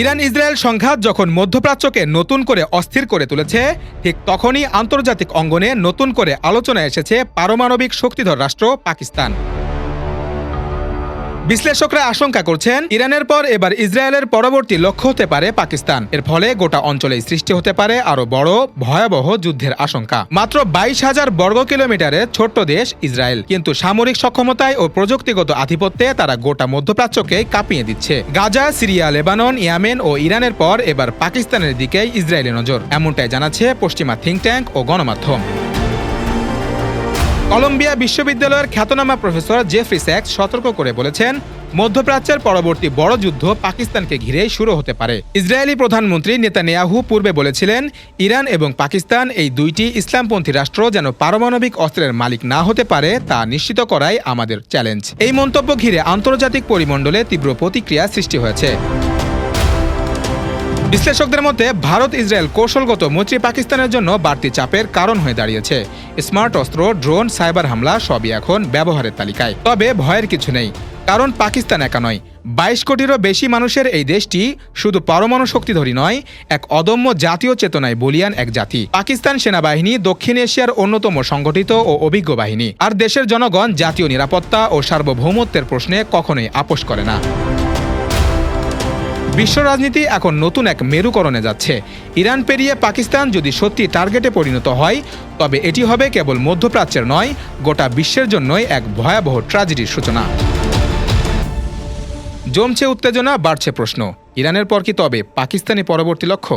Iran Israel সংঘাত যখন মধ্যপ্রাচ্যকে নতুন করে অস্থির করে তুলেছে, ঠিক তখনই আন্তর্জাতিক অঙ্গনে নতুন করে আলোচনায় এসেছে পারমাণবিক শক্তিধর রাষ্ট্র পাকিস্তান। বিশ্লেষকরা আশঙ্কা করছেন ইরানের পর এবার ইসরায়েলের পরবর্তী লক্ষ্য হতে পারে পাকিস্তান। এর ফলে গোটা অঞ্চলেই সৃষ্টি হতে পারে আরও বড় ভয়াবহ যুদ্ধের আশঙ্কা। মাত্র বাইশ হাজার বর্গ কিলোমিটারের ছোট্ট দেশ ইসরায়েল। কিন্তু সামরিক সক্ষমতায় ও প্রযুক্তিগত আধিপত্যে তারা গোটা মধ্যপ্রাচ্যকে কাঁপিয়ে দিচ্ছে। গাজা, সিরিয়া, লেবানন, ইয়ামেন ও ইরানের পর এবার পাকিস্তানের দিকেই ইসরায়েলের নজর। এমনটাই জানাচ্ছে পশ্চিমা থিঙ্ক ট্যাঙ্ক ও গণমাধ্যম। কলম্বিয়া বিশ্ববিদ্যালয়ের খ্যাতনামা প্রফেসর জেফরি স্যাক্স সতর্ক করে বলেছেন, মধ্যপ্রাচ্যের পরবর্তী বড় যুদ্ধ পাকিস্তানকে ঘিরেই শুরু হতে পারে। ইসরায়েলি প্রধানমন্ত্রী নেতানিয়াহু পূর্বে বলেছিলেন, ইরান এবং পাকিস্তান এই দুইটি ইসলামপন্থী রাষ্ট্র যেন পারমাণবিক অস্ত্রের মালিক না হতে পারে তা নিশ্চিত করাই আমাদের চ্যালেঞ্জ। এই মন্তব্য ঘিরে আন্তর্জাতিক পরিমণ্ডলে তীব্র প্রতিক্রিয়া সৃষ্টি হয়েছে। বিশ্লেষকদের মধ্যে ভারত ইসরায়েল কৌশলগত মৈত্রী পাকিস্তানের জন্য বাড়তি চাপের কারণ হয়ে দাঁড়িয়েছে। স্মার্ট অস্ত্র, ড্রোন, সাইবার হামলা সবই এখন ব্যবহারের তালিকায়। তবে ভয়ের কিছু নেই, কারণ পাকিস্তান একা নয়। বাইশ কোটিরও বেশি মানুষের এই দেশটি শুধু পরমাণু শক্তিধরী নয়, এক অদম্য জাতীয় চেতনায় বলিয়ান এক জাতি। পাকিস্তান সেনাবাহিনী, দক্ষিণ এশিয়ার অন্যতম সংগঠিত ও অভিজ্ঞ বাহিনী। আর দেশের জনগণ জাতীয় নিরাপত্তা ও সার্বভৌমত্বের প্রশ্নে কখনোই আপোষ করে না। বিশ্ব রাজনীতি এখন নতুন এক মেরুকরণে যাচ্ছে। ইরান পেরিয়ে পাকিস্তান যদি সত্যি টার্গেটে পরিণত হয়, তবে এটি হবে কেবল মধ্যপ্রাচ্যের নয়, গোটা বিশ্বের জন্যই এক ভয়াবহ ট্র্যাজেডির সূচনা। জমছে উত্তেজনা, বাড়ছে প্রশ্ন। ইরানের পর কি তবে পাকিস্তানি পরবর্তী লক্ষ্য?